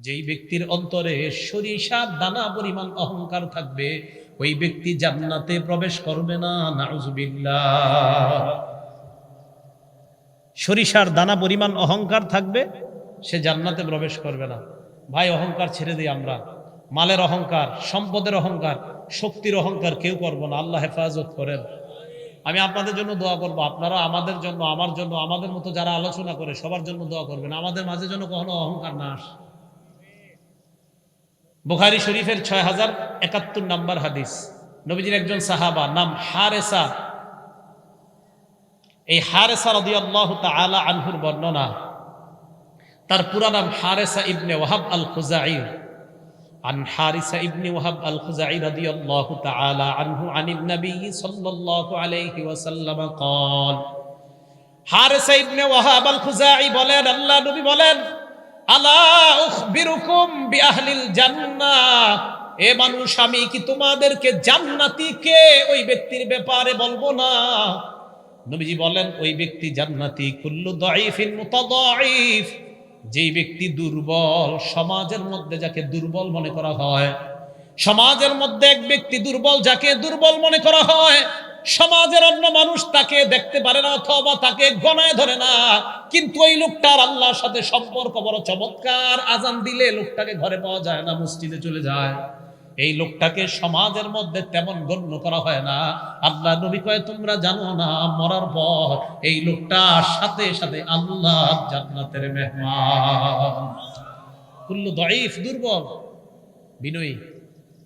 যেই ব্যক্তির অন্তরে সরিষার দানা পরিমাণ অহংকার থাকবে, ওই ব্যক্তি জান্নাতে প্রবেশ করবে না, নাউজুবিল্লাহ। সরিষার দানা পরিমাণ অহংকার থাকবে, সে জান্নাতে প্রবেশ করবে না। ভাই, অহংকার ছেড়ে দিই আমরা। মালের অহংকার, সম্পদের অহংকার, শক্তির অহংকার কেউ করব না। আল্লাহ হেফাজত করেন। আমি আপনাদের জন্য দোয়া করব। আপনারা আমাদের জন্য, আমার জন্য, আমাদের মতো যারা আলোচনা করে সবার জন্য দোয়া করবেন। আমাদের মাঝে যেন কখনো অহংকার না আসে। বুখারি শরীফের ছয় হাজার একাত্তর নাম্বার হাদিস নবীজির একজন সাহাবা নাম হারেসা এই হারেসা রদি আল্লাহ তালা আনহুর বর্ণনা তার পুরা নাম হারেসা ইবনে ওয়াহাব আল খুজাইর عن حارثة ابن وهب الخزاعي رضي الله تعالى عنه عن النبي صلى الله عليه وسلم قال হারেসা ইবনে ওয়াহাব আল খুজাই বলেন আল্লাহ নবী বলেন আলা উখবিরুকুম বিআহলিল জান্নাহ। এ মানুষ, আমি কি তোমাদেরকে জান্নাতি কে? ওই ব্যক্তির ব্যাপারে বলব না। নবীজি বলেন, ওই ব্যক্তি জান্নাতি, কুল্লু দাইফিন মুতাদাইফ যেই ব্যক্তি দুর্বল, সমাজের মধ্যে যাকে দুর্বল মনে করা হয়, সমাজের মধ্যে এক ব্যক্তি দুর্বল, যাকে দুর্বল মনে করা হয় সমাজের অন্য মানুষ তাকে দেখতে পারে না অথবা তাকে গণায় ধরে না। কিন্তু ওই লোকটার আল্লাহর সাথে সম্পর্ক বড় চমৎকার। আজান দিলে লোকটাকে ঘরে পাওয়া যায় না, মসজিদে চলে যায়। এই লোকটাকে সমাজের মধ্যে তেমন গণ্য করা হয় না। আল্লাহ নবী কয়, তোমরা জানো না, মরার পর এই লোকটার সাথে সাথে আল্লাহ জান্নাতের মেহমান। কুল্লু দঈফ দুর্বল, বিনয়ী,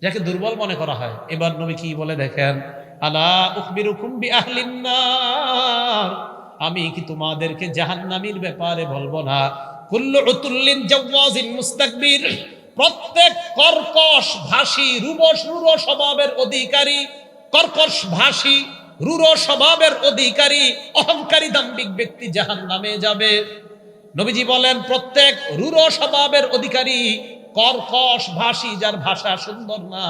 যাকে দুর্বল মনে করা হয়। এবার নবী কি বলে দেখেন? আলা উখবিরুকুম বিআহলিন নার। আমি কি তোমাদেরকে জাহান্নামীর ব্যাপারে বলব না? কুল্লু উতুল্লিন জাওয়াজিন মুস্তাকবির। প্রত্যেক কর্কশ ভাষী রুবস রুর স্বভাবের অধিকারী, কর্কশ ভাষী রুর স্বভাবের অধিকারী, অহংকারী দাম্ভিক ব্যক্তি জাহান নামে যাবে। নবীজি বলেন, প্রত্যেক রুর স্বভাবের অধিকারী কর্কশ ভাষী যার ভাষা সুন্দর না।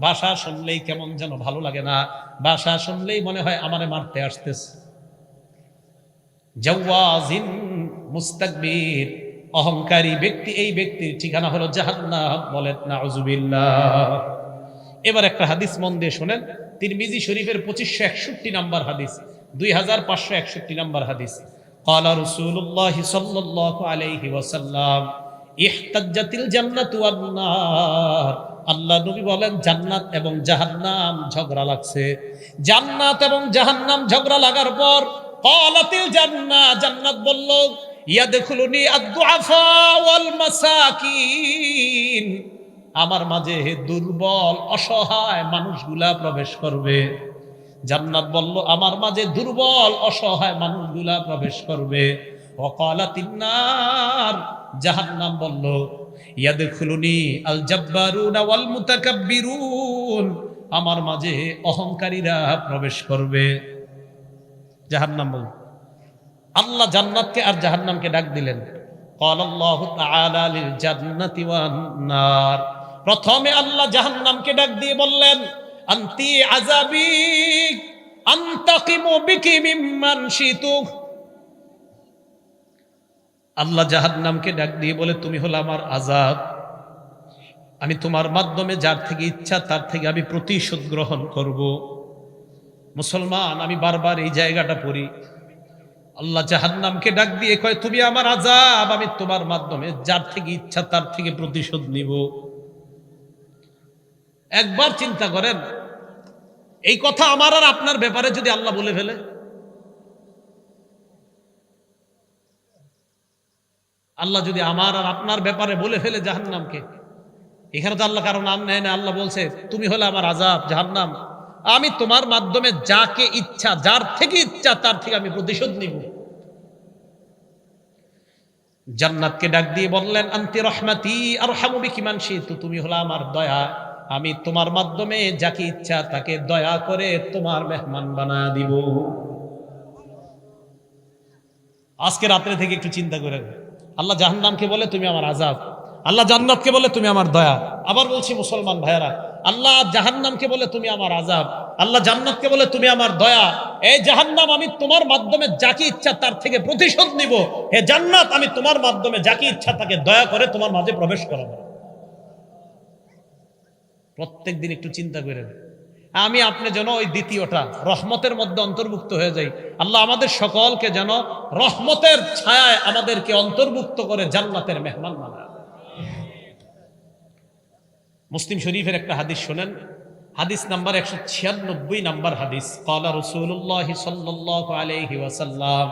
ভাষা শুনলেই কেমন যেন ভালো লাগে না ভাষা শুনলেই মনে হয় আমারে মারতে আসতেছে জাওয়াজিন মুস্তাকবির অহংকারী ব্যক্তি এই ব্যক্তির ঠিকানা হলো জাহান্নাম বলেন নাউজুবিল্লাহ এবার একটা হাদিস মন দিয়ে শোনেন তিরমিজি শরীফের পঁচিশশো একষট্টি নাম্বার হাদিস দুই হাজার পাঁচশো একষট্টি নাম্বার হাদিস قال رسول الله صلى الله عليه وسلم احتجت الجنة والنار আল্লাহ নবী বলেন, জান্নাত এবং জাহান্নাম ঝগড়া লাগছে। জান্নাত এবং জাহান্নাম ঝগড়া লাগার পর কলাতিল জান্না, জান্নাত বলল ইয়া দেখুলুনি ওয়াল মাসাকিন। আমার মাঝে দুর্বল, অসহায় মানুষগুলা প্রবেশ করবে। জান্নাত বলল, আমার মাঝে দুর্বল, অসহায় মানুষগুলা প্রবেশ করবে। অকালাতিন্নার জাহান্নাম বলল ইয়াদখুলুনি আল জাব্বারুনা ওয়াল মুতাকাব্বিরুন আমার মাঝে অহংকারীরা প্রবেশ করবে জাহান্নাম বলল আল্লাহ জান্নাতকে আর জাহান্নামকে ডাক দিলেন قال الله تعالى للجنة والنار প্রথমে আল্লাহ জাহান্নামকে ডাক দিয়ে বললেন আন্তি আযাবি আন্তাকিমু বিকি মিম্মান শিতু আল্লাহ জাহান্নামকে ডাক দিয়ে বলে, তুমি হলো আমার আজাব আমি তোমার মাধ্যমে যার থেকে ইচ্ছা, তার থেকে আমি প্রতিশোধ গ্রহণ করব। মুসলমান, আমি বারবার এই জায়গাটা পড়ি। আল্লাহ জাহান্নামকে ডাক দিয়ে কয়, তুমি আমার আজাব আমি তোমার মাধ্যমে যার থেকে ইচ্ছা, তার থেকে প্রতিশোধ নিব। একবার চিন্তা করেন, এই কথা আমার আর আপনার ব্যাপারে যদি আল্লাহ বলে ফেলে আল্লাহ যদি আমার আর আপনার ব্যাপারে বলে ফেলে জাহান্নামকে, এখানে তো আল্লাহ কারও নাম নেয় না, আল্লাহ বলছে, তুমি হলে আমার আজাব জাহান্নাম। আমি তোমার মাধ্যমে যাকে ইচ্ছা, যার থেকে ইচ্ছা, তার থেকে আমি প্রতিশোধ নিব। জান্নাতকে ডাক দিয়ে বললেন, আন্তি রহমাতি আর হামুবি কিমান তো তুমি হলো আমার দয়া। আমি তোমার মাধ্যমে যাকে ইচ্ছা, তাকে দয়া করে তোমার মেহমান বানা দিব। আজকে রাত্রে থেকে একটু চিন্তা করেন আল্লাহ জাহান্নামকে বলে, তুমি আমার আজাব আল্লাহ জান্নাতকে বলে, তুমি আমার দয়া। আবার বলছি, মুসলমান ভাইয়ারা, আল্লাহ জাহান্নামকে বলে, তুমি আমার আজাব আল্লাহ জান্নাতকে বলে, তুমি আমার দয়া। এই জাহান্নাম আমি তোমার মাধ্যমে যাকে ইচ্ছা তার থেকে প্রতিশোধ নিব। হে জান্নাত, আমি তোমার মাধ্যমে যাকে ইচ্ছা তাকে দয়া করে তোমার মাঝে প্রবেশ করাবো। প্রত্যেক দিন একটু চিন্তা করে আমি আপনি যেন ওই দ্বিতীয়টা, রহমতের মধ্যে অন্তর্ভুক্ত হয়ে যাই। আল্লাহ আমাদের সকলকে যেন রহমতের ছায়ায় আমাদেরকে অন্তর্ভুক্ত করে জান্নাতের মেহমান বানায় মুসলিম শরীফের একটা হাদিস শোনেন। হাদিস নাম্বার একশো ছিয়ানব্বই নাম্বার হাদিস। কলা রসুল্লাহ সাল্লাহ আলহি ওয়াসাল্লাম,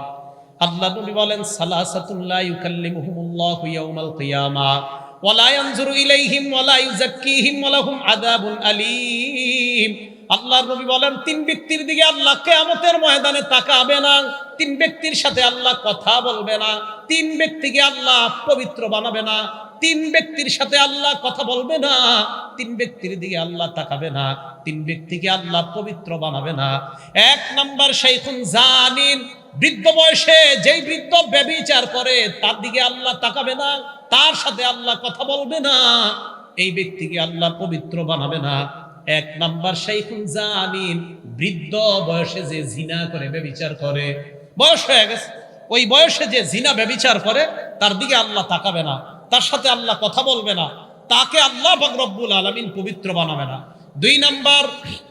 আল্লাহ বলেন সালাসাতুল্লাহ ইউকাল্লিমুহুমুল্লাহু ইয়াউমাল কিয়ামা ওয়ালা ইয়ানজুরু ইলাইহিম ওয়ালা ইউযাক্কিহিম আল্লাহর নবী বলেন, তিন ব্যক্তির দিকে আল্লাহ কিয়ামতের ময়দানে তাকাবে না, তিন ব্যক্তির সাথে আল্লাহ কথা বলবে না, তিন ব্যক্তিকে আল্লাহ পবিত্র বানাবে না, তিন ব্যক্তির সাথে আল্লাহ কথা বলবে না, তিন ব্যক্তির দিকে আল্লাহ তাকাবে না, তিন ব্যক্তিকে আল্লাহ পবিত্র বানাবে না। এক নাম্বার শাইখুন জানিন বৃদ্ধ বয়সে যেই বৃদ্ধ ব্যবিচার করে, তার দিকে আল্লাহ তাকাবে না, তার সাথে আল্লাহ কথা বলবে না, এই ব্যক্তিকে আল্লাহ পবিত্র বানাবে না। এক নাম্বার শাইখুন জানিন বৃদ্ধ বয়সে যে জিনা করে, ব্যবিচার করে। বয়স হয়ে গেছে। ওই বয়সে যে জিনা, ব্যবিচার করে, তার দিকে আল্লাহ তাকাবে না। তার সাথে আল্লাহ কথা বলবে না। তাকে আল্লাহ রব্বুল আলামিন পবিত্র বানাবে না। দুই নাম্বার,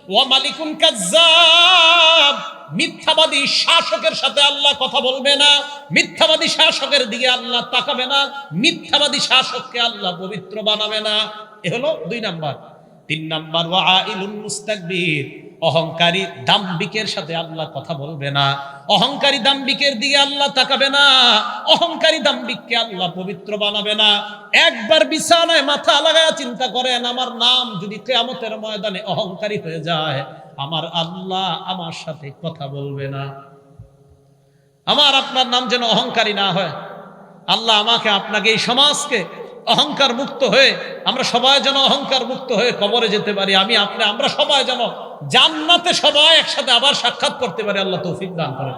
ওয়া মালিকুন কাজ্জাব, মিথ্যাবাদী শাসকের সাথে আল্লাহ কথা বলবে না। মিথ্যাবাদী শাসকের দিকে আল্লাহ তাকাবে না। মিথ্যাবাদী শাসককে আল্লাহ পবিত্র বানাবে না। এ হলো দুই নাম্বার। তিন নাম্বার ওয়া আইলুন মুস্তাকবির অহংকারী দাম্বিকের সাথে আল্লাহ কথা বলবে না। অহংকারী দাম্বিকের দিকে আল্লাহ তাকাবে না। অহংকারী দাম্বিককে আল্লাহ পবিত্র বানাবে না। একবার বিছানায় মাথা লাগায় চিন্তা করেন, আমার নাম যদি কেয়ামতের ময়দানে অহংকারী হয়ে যায়, আমার আল্লাহ আমার সাথে কথা বলবে না। আমার আপনার নাম যেন অহংকারী না হয়। আল্লাহ আমাকে, আপনাকে, এই সমাজকে অহংকার মুক্ত হয়ে আমরা সবাই যেন অহংকার মুক্ত হয়ে কবরে যেতে পারি। আমি আপনি, আমরা সবাই যেন জান্নাতে সবাই একসাথে আবার সাক্ষাৎ করতে পারি, আল্লাহ তৌফিক দান করেন।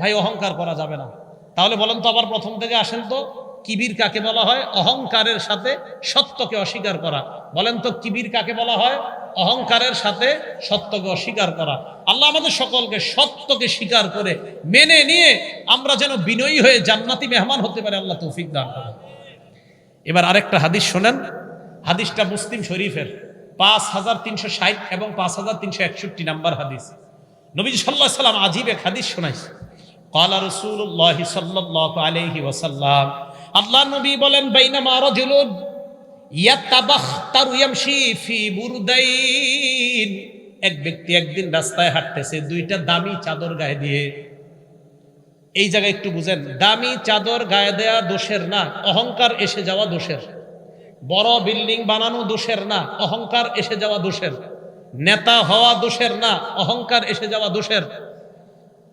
ভাই, অহংকার করা যাবে না। তাহলে বলেন তো আবার প্রথম থেকে আসেন তো, কিবির কাকে বলা হয়? অহংকারের সাথে সত্যকে অস্বীকার করা। বলেন তো কিবির কাকে বলা হয়? অহংকারের সাথে সত্যকে অস্বীকার করা। আল্লাহ আমাদের সকলকে সত্যকে স্বীকার করে মেনে নিয়ে আমরা যেন বিনয়ী হয়ে জান্নাতি মেহমান হতে পারে, আল্লাহ তৌফিক দান করেন। এবার আরেকটা হাদিস শোনেন। হাদিসটা মুসলিম শরীফের। পাঁচ হাজার তিনশো ষাট এবং পাঁচ হাজার তিনশো একষট্টি নাম্বার হাদিস। নবীজ সাল্লাহ সাল্লাম আজিব এক হাদিস শোনাইছে। কলা রসুল্লাহ সাল্লাহ আলহি ওসাল্লাম আল্লাহ নবী বলেন, বাইনামা রজুলুন এক ব্যক্তি একদিন রাস্তায় হাঁটতেছে, দুইটা দামি চাদর গায়ে দিয়ে এই জায়গায় একটু বুঝেন, দামি চাদর গায়ে দেয়া দোষের না, অহংকার এসে যাওয়া দোষের। বড় বিল্ডিং বানানো দোষের না, অহংকার এসে যাওয়া দোষের। নেতা হওয়া দোষের না, অহংকার এসে যাওয়া দোষের।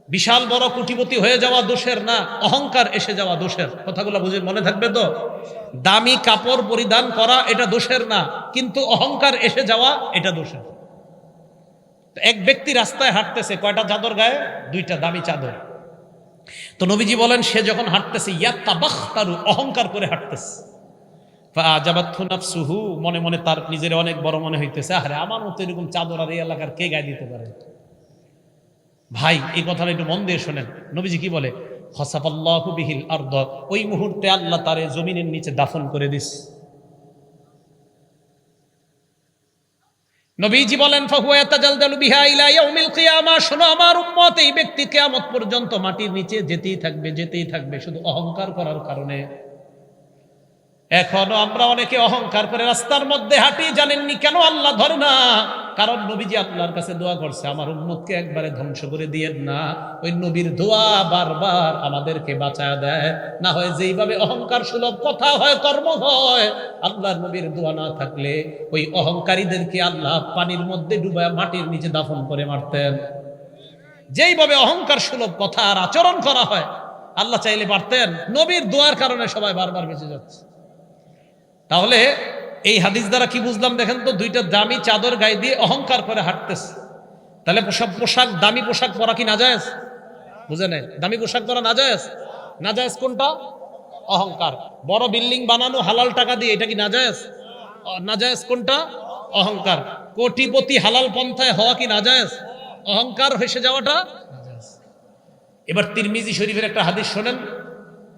বিশাল বড় কুটিপতি হয়ে যাওয়া দোষের না, অহংকার এসে যাওয়া দোষের। কথাগুলো বুঝে মনে থাকবে তো? দামি কাপড় পরিধান করা এটা দোষের না, কিন্তু অহংকার এসে যাওয়া এটা দোষের। এক ব্যক্তি রাস্তায় হাঁটতেছে, কয়টা চাদর গায়ে? দুইটা, দামি চাদর। তো নবীজি বলেন, সে যখন হাঁটতেছে ইয়াত্তা তারু অহংকার করে হাঁটতেছে। সুহু মনে মনে তার নিজের অনেক বড় মনে হইতেছে আরে আমার মতো এরকম চাদর আর এই এলাকার কে গায়ে দিতে পারে? ভাই, এই কথাটা একটু মন দিয়ে শোনেন। নবীজি কি বলে? হসাফাল্লাহু বিহিল আরদ, ওই মুহূর্তে আল্লাহ তারে জমিনের নিচে দাফন করে দিস। নবীজি বলেন শোনো, আমার উম্মত, এই ব্যক্তি কেয়ামত পর্যন্ত মাটির নিচে যেতেই থাকবে যেতেই থাকবে, শুধু অহংকার করার কারণে। এখনও আমরা অনেকে অহংকার করে রাস্তার মধ্যে হাঁটি জানেননি কেন আল্লাহ ধরে না? কারণ নবীজি আল্লাহর কাছে দোয়া করছে, আমার উম্মতকে একবারে ধ্বংস করে দিয়েন না। ওই নবীর দোয়া বারবার আমাদেরকে বাঁচায় দেয়। না হয় যেইভাবে অহংকার সুলভ কথা হয়, কর্ম হয় আল্লাহর নবীর দোয়া না থাকলে ওই অহংকারীদেরকে আল্লাহ পানির মধ্যে ডুবায় মাটির নিচে দাফন করে মারতেন। যেইভাবে অহংকার সুলভ কথা আর আচরণ করা হয়, আল্লাহ চাইলে পারতেন। নবীর দোয়ার কারণে সবাই বারবার বেঁচে যাচ্ছে। তাহলে এই হাদিস দ্বারা কি বুঝলাম দেখেন তো, দুইটা দামি চাদর গায়ে দিয়ে অহংকার করে হাঁটতেছে। তাহলে পোশাক পোশাক, দামি পোশাক পরা কি না যায় বুঝে নেই? দামি পোশাক পরা না যায় না যায় কোনটা? অহংকার। বড় বিল্ডিং বানানো, হালাল টাকা দিয়ে, এটা কি না যায় না যায় কোনটা? অহংকার। কোটিপতি হালাল পন্থায় হওয়া কি নাজায়েজ? অহংকার হেসে যাওয়াটা এবার তিরমিজি শরীফের একটা হাদিস শোনেন।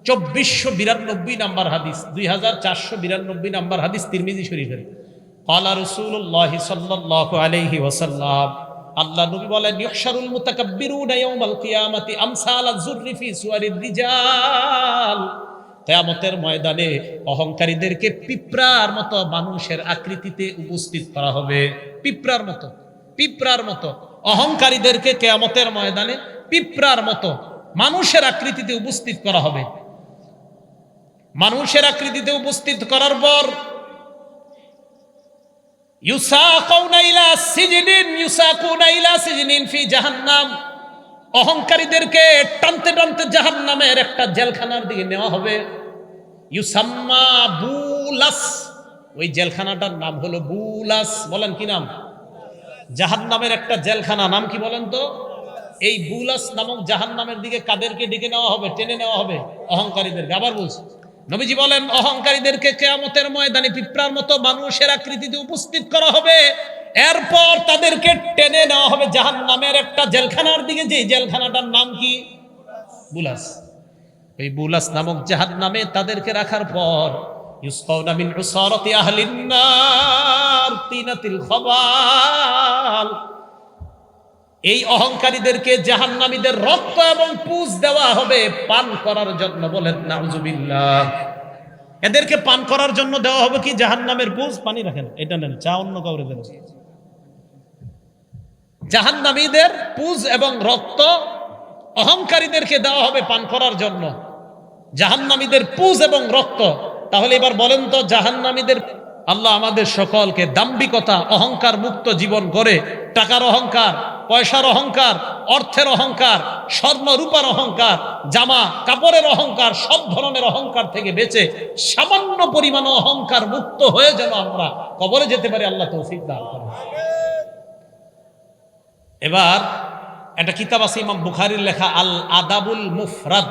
চব্বিশশো বিরানব্বই নাম্বার হাদিস, দুই হাজার চারশো বিরানব্বই নাম্বার হাদিস তিরমিজি শরীফের। কালা রসুল্লাহ সাল্লাহ আলাইহি ওয়াসাল্লাম, আল্লাহ নবী বলেন ইহশারুল মুতাকাব্বিরুনা ইয়াউমাল কিয়ামাতি আমসাল আয-যুররি ফি সুওয়ারির রিজাল। কিয়ামতের ময়দানে অহংকারীদেরকে পিঁপড়ার মতো মানুষের আকৃতিতে উপস্থিত করা হবে। পিঁপড়ার মতো পিঁপড়ার মতো। অহংকারীদেরকে কেয়ামতের ময়দানে পিঁপড়ার মতো মানুষের আকৃতিতে উপস্থিত করা হবে। মানুষের আকৃতিতে উপস্থিত করার পর অহংকারীদেরকে টানতে টানতে জাহান্নামের একটা জেলখানার দিকে নেওয়া হবে। ইউসাম্মা বুলাস, ওই জেলখানাটার নাম হলো বুলাস। বলেন কি নাম? জাহান্নামের একটা জেলখানা, নাম কি বলেন তো? এই বুলাস নামক জাহান্নামের দিকে কাদেরকে ডেকে নেওয়া হবে, টেনে নেওয়া হবে? অহংকারীদেরকে। আবার বলছি। নবীজি বলেন, অহংকারীদেরকে কেয়ামতের ময়দানে পিঁপড়ার মতো মানুষের আকৃতিতে উপস্থিত করা হবে। এরপর তাদেরকে টেনে নেওয়া হবে জাহান নামের একটা জেলখানার দিকে। যে জেলখানাটার নাম কি? বুলাস। এই বুলাস নামক জাহান নামে তাদেরকে রাখার পর ইউসকাউনা মিন উসারাতি আহলিন নার তিনাতিল খাবাল এই অহংকারীদেরকে জাহান্নামীদের রক্ত এবং পুজ দেওয়া হবে পান করার জন্য বলেন, নাউজুবিল্লাহ। এদেরকে পান করার জন্য দেওয়া হবে কি? জাহান্নামের পুজ? পানি রাখেন, এটা নেন, চা অন্য কাউরে দেন জাহান্নামীদের পুজ এবং রক্ত অহংকারীদেরকে দেওয়া হবে পান করার জন্য। জাহান্নামীদের পুজ এবং রক্ত, তাহলে এবার বলেন তো, জাহান্নামীদের আল্লাহ আমাদের সকলকে দাম্বিকতা অহংকার মুক্ত জীবন করে টাকার অহংকার পয়সার অহংকার, অর্থের অহংকার, স্বর্ণ রূপার অহংকার, জামা কাপড়ের অহংকার, সব ধরনের অহংকার থেকে বেঁচে সামান্য পরিমাণ অহংকার মুক্ত হয়ে যেন আমরা কবরে যেতে পারি, আল্লাহ তৌফিক দান করেন। এবার একটা কিতাব আছে, ইমাম বুখারির লেখা আল আদাবুল মুফরাদ।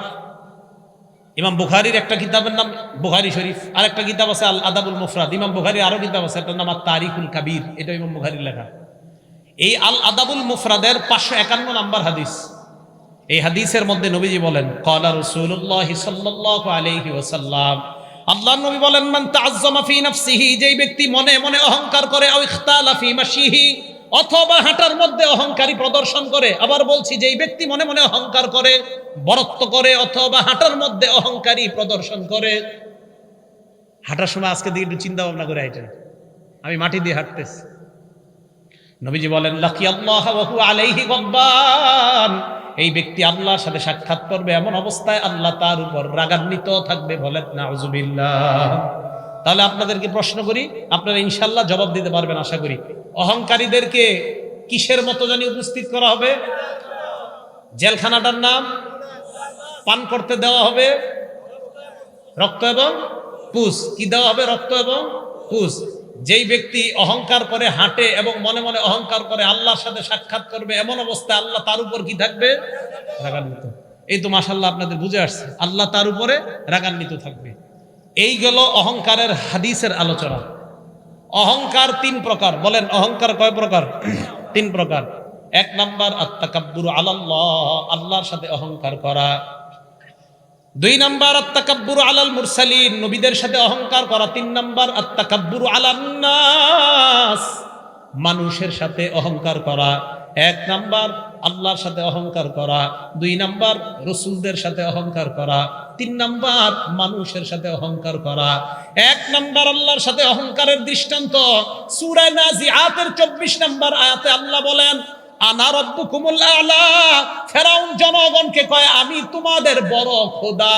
ইমাম বুখারির একটা কিতাবের নাম বুখারি শরীফ আর একটা কিতাব আছে আল আদাবুল মুফরাদ। ইমাম বুখারির আরও কিতাব আছে, এটার নাম আর তারিকুল কাবির, এটা ইমাম বুখারির লেখা। এই আল আদাবুল মুফরাদের পাঁচশো একান্ন নাম্বার হাদিস। এই হাদিসের মধ্যে নবীজি বলেন কলা রসুল্লাহ সাল্লাহ আলাইহি ওসাল্লাম আল্লাহ নবী বলেন, মান তাআজ্জামা ফি নাফসিহি, যেই ব্যক্তি মনে মনে অহংকার করে, আও ইখতালা ফি মাশিহি, অথবা হাঁটার মধ্যে অহংকারী প্রদর্শন করে, আবার বলছি, যেই ব্যক্তি মনে মনে অহংকার করে, বরত্ব করে, অথবা হাঁটার মধ্যে অহংকারী প্রদর্শন করে। হাঁটার সময় আজকে দিকে একটু চিন্তা ভাবনা করে হাঁটেন আমি মাটি দিয়ে হাঁটতেছি। নবীজি বলেন, লাকি আল্লাহ আলাইহি গব্বান এই ব্যক্তি আল্লাহর সাথে সাক্ষাৎ করবে এমন অবস্থায় আল্লাহ তার উপর রাগান্বিত থাকবে বলেন, নাউজুবিল্লাহ। তাহলে আপনাদেরকে প্রশ্ন করি, আপনারা ইনশাল্লাহ জবাব দিতে পারবেন আশা করি। অহংকারীদেরকে কিসের মতো জানি উপস্থিত করা হবে? জেলখানাটার নাম পান করতে দেওয়া হবে? রক্ত এবং পুষ, কি দেওয়া হবে? রক্ত এবং পুষ। যেই ব্যক্তি অহংকার করে হাঁটে এবং মনে মনে অহংকার করে আল্লাহর সাথে সাক্ষাৎ করবে, এমন অবস্থায় আল্লাহ তার উপর কি থাকবে? রাগান্বিত। এই তো মাসাল্লাহ আপনাদের বুঝে আসছে। আল্লাহ তার উপরে রাগান্বিত থাকবে। এই গেল অহংকারের হাদিসের আলোচনা। অহংকার তিন প্রকার। বলেন, অহংকার কয় প্রকার? তিন প্রকার। এক নাম্বার আত্মাকাব্বুর আলাল্লাহ, আল্লাহর সাথে অহংকার করা। দুই নাম্বার আত্মাকাব্বুর আলাল মুরসালিন, নবীদের সাথে অহংকার করা। তিন নাম্বার আত্মাকাব্বুর আলান্নাস মানুষের সাথে অহংকার করা। এক নাম্বার, আল্লাহর সাথে অহংকার করা। দুই নাম্বার, রসুলদের সাথে অহংকার করা। তিন নাম্বার, মানুষের সাথে অহংকার করা। এক নাম্বার, আল্লাহর সাথে অহংকারের দৃষ্টান্ত। সুরায় নাজিআতের চব্বিশ নাম্বার আয়াতে আল্লাহ বলেন জনগণকে কয়, আমি তোমাদের বড় খোদা।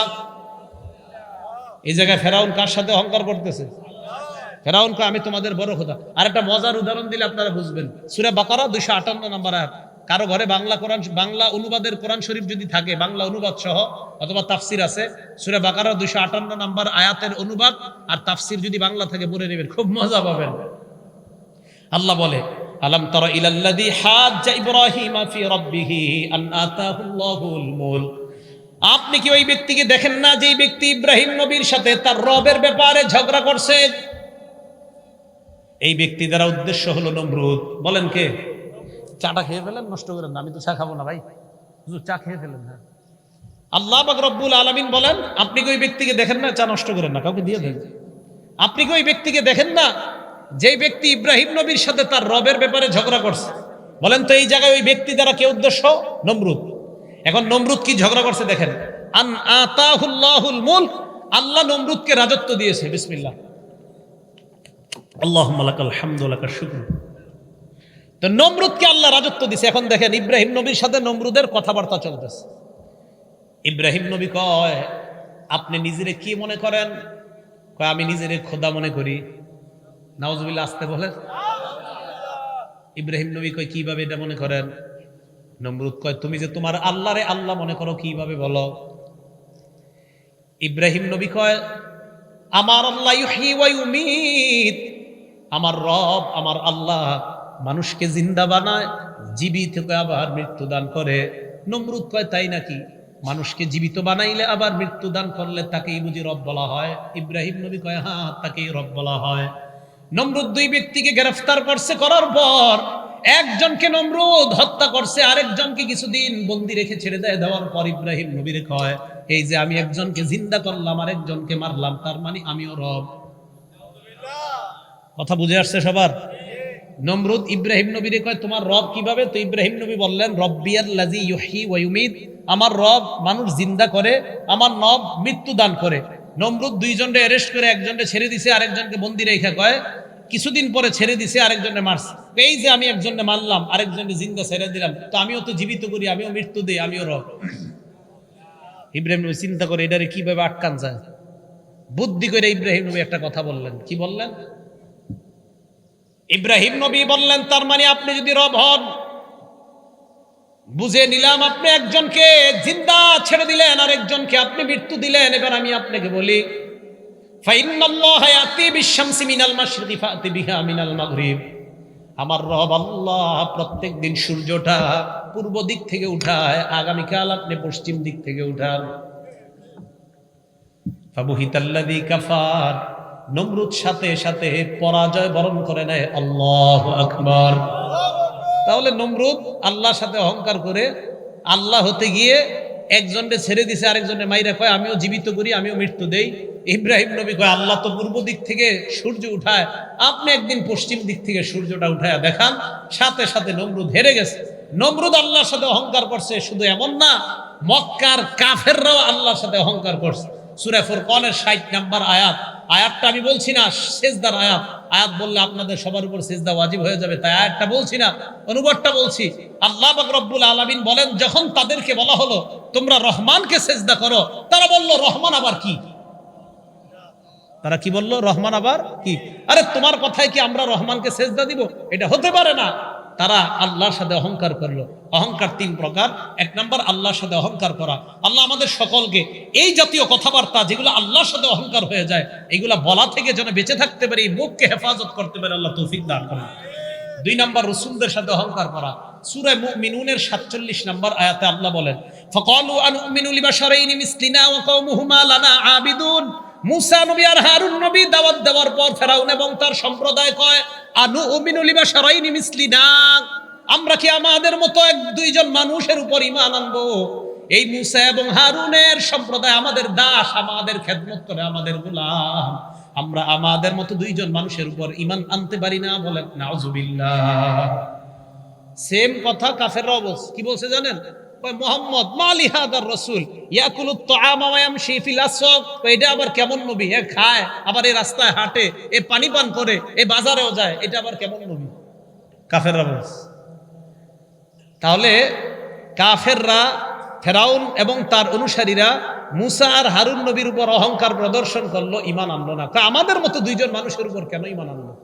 এই জায়গায় ফেরাউন কার সাথে অহংকার করতেছে? ফেরাউন কয়, আমি তোমাদের বড় খোদা। আর একটা মজার উদাহরণ দিলে আপনারা বুঝবেন। সুরে বাকারা দুইশো আটান্ন নম্বর আয়াত। কারও ঘরে বাংলা কোরআন, বাংলা অনুবাদের কোরআন শরীফ যদি থাকে, বাংলা অনুবাদ সহ, অথবা তাফসির আছে, সুরে বাকারা দুইশো আটান্ন নম্বর আয়াতের অনুবাদ আর তাফসির যদি বাংলা থাকে বলে নেবেন, খুব মজা পাবেন। আল্লাহ বলে আলম তর ইলাল্লাযী হাজ্জা ইব্রাহিমা ফি রাব্বিহি আন আতাহুল্লাহুল মুলক। আপনি কি ওই ব্যক্তিকে দেখেন না যে ব্যক্তি ইব্রাহিম নবীর সাথে তার রবের ব্যাপারে ঝগড়া করছে? এই ব্যক্তি দ্বারা উদ্দেশ্য হলো নমরুদ। বলেন কে? চাটা খেয়ে ফেলেন নষ্ট করেন না। আমি তো চা খাব না ভাই। চা খেয়ে ফেলেন হ্যাঁ। আল্লাহ পাক রব্বুল আলামিন বলেন আপনি কি ওই ব্যক্তিকে দেখেন না? চা নষ্ট করেন না কাউকে দিয়ে দেন। আপনি কি ওই ব্যক্তিকে দেখেন না যেই ব্যক্তি ইব্রাহিম নবীর সাথে তার রবের ব্যাপারে ঝগড়া করছে, বলেন তো এই জায়গায় ওই ব্যক্তি দ্বারা কে উদ্দেশ্য? নমরুদ। এখন নমরুদ কি ঝগড়া করছে দেখেন। আন আতাহুল্লাহুল মুলক, আল্লাহ নমরুদকে রাজত্ব দিয়েছে, বিসমিল্লাহ। আল্লাহ লাকাল হামদু লাকাল শুকর। তো নমরুদকে আল্লাহ রাজত্ব দিছে। এখন দেখেন ইব্রাহিম নবীর সাথে নমরুদের কথাবার্তা চলতেছে। ইব্রাহিম নবী কয়, আপনি নিজেরে কি মনে করেন? কয়, আমি নিজেরে খোদা মনে করি। নাওজুবিল্লাহ আসতে বলে। ইব্রাহিম নবী কয়, কীভাবে এটা মনে করেন? নমরুদ কয়, তুমি যে তোমার আল্লাহরে আল্লাহ মনে করো, কীভাবে বলো? ইব্রাহিম নবী কয়, আমার আল্লাহ আমার রব, আমার আল্লাহ মানুষকে জিন্দা বানায়, জীবিত আবার মৃত্যু দান করে। নমরুদ কয়, তাই নাকি? মানুষকে জীবিত বানাইলে আবার মৃত্যু দান করলে তাকেই বুঝি রব বলা হয়। ইব্রাহিম নবী কয় হ্যাঁ তাকেই রব বলা হয়। নমরুদ দুই ব্যক্তিকে গ্রেফতার করছে, করার পর একজনকে নমরুদ হত্যা করছে, আরেকজনকে কিছুদিন বন্দি রেখে ছেড়ে দেয়। দেওয়ার পর ইব্রাহিম নবীর কয়, এই যে আমি একজনকে জিন্দা করলাম, আরেকজনকে মারলাম, তার মানে আমিও রব। কথা বুঝে আসছে সবার? নমরুদ ইব্রাহিম নবীরে কয়, তোমার রব কীভাবে? তো ইব্রাহিম নবী বললেন রব্বিয়ার লাজি ইউহি ওয়ুমিদ আমার রব মানুষ জিন্দা করে, আমার নব মৃত্যু দান করে। নমরুদ দুইজনকে অ্যারেস্ট করে একজনকে ছেড়ে দিছে, আরেকজনকে বন্দি রেখে কয়, কিছুদিন পরে ছেড়ে দিছে আরেকজনে মারছে। এই যে আমি একজনকে মারলাম আরেকজনকে জিন্দা ছেড়ে দিলাম, তো আমিও তো জীবিত করি, আমিও মৃত্যু দিই, আমিও রব। ইব্রাহিম নবী চিন্তা করে এটারে কীভাবে আটকান যায়? বুদ্ধি করে ইব্রাহিম নবী একটা কথা বললেন। কি বললেন? ইব্রাহিম নবী বললেন, তার মানে আপনি যদি রব হন বুঝে নিলাম, আপনি একজনকে জিন্দা ছেড়ে দিলেন আর একজনকে আপনি মৃত্যু দিলেন। এবার আমি আপনাকে বলি আমার রব আল্লাহ প্রত্যেক দিন সূর্যটা পূর্ব দিক থেকে উঠায়, আগামীকাল আপনি পশ্চিম দিক থেকে উঠান। ফাবুহিতাল্লাযী কাফার, নমরুদ সাথে সাথে পরাজয় বরণ করে নেয়। আল্লাহ আকবার। তাহলে নমরুদ আল্লাহর সাথে অহংকার করে আল্লাহ হতে গিয়ে একজনকে ছেড়ে দিছে আরেকজনের মাইরা কয়, আমিও জীবিত করি, আমিও মৃত্যু দেই। ইব্রাহিম নবী কয়, আল্লাহ তো পূর্ব দিক থেকে সূর্য উঠায়, আপনি একদিন পশ্চিম দিক থেকে সূর্যটা উঠায় দেখান। সাথে সাথে নমরুদ হেরে গেছে। নমরুদ আল্লাহর সাথে অহংকার করছে, শুধু এমন না, মক্কার কাফেররাও আল্লাহর সাথে অহংকার করছে। সুরে ফুরকনের ষাট নাম্বার আয়াত আয়াতটা আমি বলছি না, সেজদার আয়াত। আয়াত বললে আপনাদের সবার উপর সেজদা ওয়াজিব হয়ে যাবে, তাই আয়াতটা বলছি না, অনুবাদটা বলছি। আল্লাহ পাক রব্বুল আলামিন বলেন, যখন তাদেরকে বলা হলো, তোমরা রহমানকে সেজদা করো তারা বলল, রহমান আবার কি? তারা কি বলল, রহমান আবার কি? আরে, তোমার কথায় কি আমরা রহমানকে সেজদা দিব? এটা হতে পারে না। তারা আল্লাহর সাথে অহংকার করল। অহংকার তিন প্রকার। এক নম্বর, আল্লাহর সাথে অহংকার করা। আল্লাহ আমাদের সকলকে এই জাতীয় কথাবার্তা যেগুলো আল্লাহর সাথে অহংকার হয়ে যায়, এগুলা বলা থেকে যেন বেঁচে থাকতে পারে মুখকে হেফাজত করতে পারে, আল্লাহ তৌফিক দান করেন। দুই নম্বর, রসুলদের সাথে অহংকার করা। সূরা মুমিনুনের 47 নম্বর আয়াতে আল্লাহ বলেন, ফাকালু আনুমিনু লিবাশারাইনি মিসলিনা ওয়া কওমুহুমা লানা আবিদুন। মুসা নবী আর হারুন নবী দাওয়াত দেওয়ার পর ফেরাউন এবং তার সম্প্রদায় কয়, আনু উমিনু লিবাশারাইনি মিসলিনা। আমরা কি আমাদের মতো এক দুইজন মানুষের উপর ঈমান আনব? এই মুসা এবং হারুনের সম্প্রদায় আমাদের দাস, আমাদের খেদমত করে আমাদের গোলাম। আমরা আমাদের মতো দুইজন মানুষের উপর ইমান আনতে পারি না বলেন নাউজুবিল্লাহ। সেম কথা কাফেররাও বলছে কি বলছে জানেন? মোহাম্মদ মালি হাদার রসুল। ইয়াকুলুত তাআমা ওয়া ইয়ামশি ফিল আসওয়াক কয় এটা আবার কেমন নবী? এ খায় আবার এই রাস্তায় হাঁটে এ পানি পান করে এ বাজারেও যায় এটা আবার কেমন নবী? কাফেররা বলছে। তাহলে কাফেররা ফেরাউন এবং তার অনুসারীরা মুসা আর হারুন নবীর উপর অহংকার প্রদর্শন করল ইমান আনলো না। আমাদের মতো দুইজন মানুষের উপর কেন ইমান আনলো?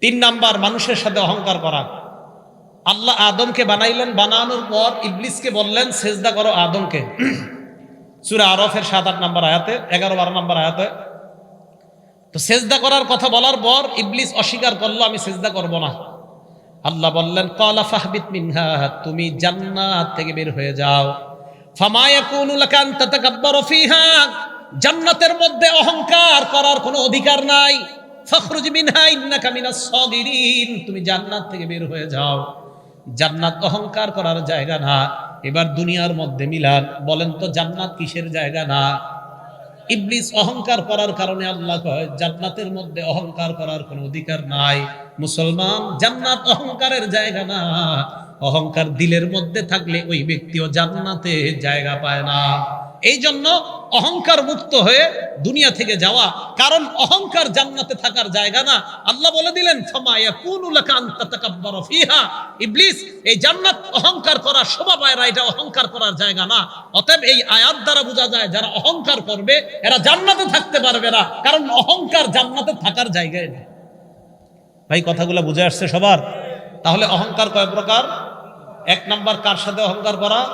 তিন নাম্বার মানুষের সাথে অহংকার করা। আল্লাহ আদমকে বানাইলেন, বানানোর পর ইবলিসকে বললেন, সেজদা করো আদমকে। সুরা আরফের সাত, আট নাম্বার আয়াতে, এগারো, বারো নাম্বার আয়াতে। তো সেজদা করার কথা বলার পর ইবলিস অস্বীকার করল, আমি সেজদা করব না। আল্লাহ বললেন কলা ফাহবিত মিনহা, তুমি জান্নাত থেকে বের হয়ে যাও। জান্নাতের মধ্যে অহংকার করার কোনো অধিকার নাই। ফখরুজ মিনহা, ইন্নাকা মিনাস সাগিরিন, তুমি জান্নাত থেকে বের হয়ে যাও। জান্নাত অহংকার করার জায়গা না। এবার দুনিয়ার মধ্যে মিলান, বলেন তো জান্নাত কিসের জায়গা না? ইবলিস অহংকার করার কারণে আল্লাহ কয়, জান্নাতের মধ্যে অহংকার করার কোনো অধিকার নাই। মুসলমান জান্নাত অহংকারের জায়গা না। অহংকার দিলের মধ্যে থাকলে ওই ব্যক্তিও জান্নাতে জায়গা পায় না। এই জন্য অহংকার মুক্ত হয়ে দুনিয়া থেকে যাওয়া, কারণ অহংকার জান্নাতে থাকার জায়গা না। আল্লাহ বলে দিলেন ফিহা। ইবলিস, এই জান্নাত অহংকার করা শোভা পায় না, এটা অহংকার করার জায়গা না। অতএব এই আয়াত দ্বারা বোঝা যায়, যারা অহংকার করবে, এরা জান্নাতে থাকতে পারবে না, কারণ অহংকার জান্নাতে থাকার জায়গায় নেই। ভাই, কথাগুলো বুঝে আসছে সবার? তাহলে অহংকার কয় প্রকার? এক নাম্বার কার সাথে অহংকার করা?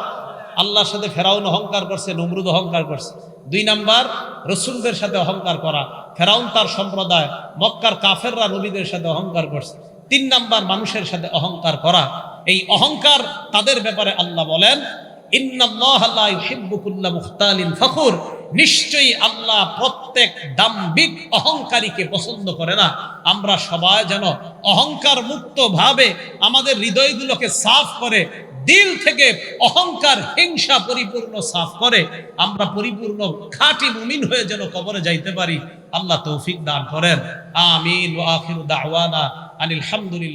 আল্লাহর সাথে ফেরাউন অহংকার করছে, নমরুদ অহংকার করছে। দুই নাম্বার, রসুলদের সাথে অহংকার করা। ফেরাউন তার সম্প্রদায়, মক্কার কাফেররা নবীদের সাথে অহংকার করছে। তিন নাম্বার, মানুষের সাথে অহংকার করা। এই অহংকার তাদের ব্যাপারে আল্লাহ বলেন, ইন্নাল্লাহা লা ইউহিব্বু কুল্লা মুখতালিন ফখুর। নিশ্চয়ই আল্লাহ প্রত্যেক দাম্ভিক অহংকারীকে পছন্দ করে না। আমরা সবাই যেন অহংকার মুক্ত ভাবে আমাদের হৃদয়গুলোকে সাফ করে, দিল থেকে অহংকার, হিংসা পরিপূর্ণ সাফ করে, আমরা পরিপূর্ণ খাঁটি মুমিন হয়ে যেন কবরে যাইতে পারি। আল্লাহ তৌফিক দান করেন। আমিন আনিল হামদুলিল্লাহ।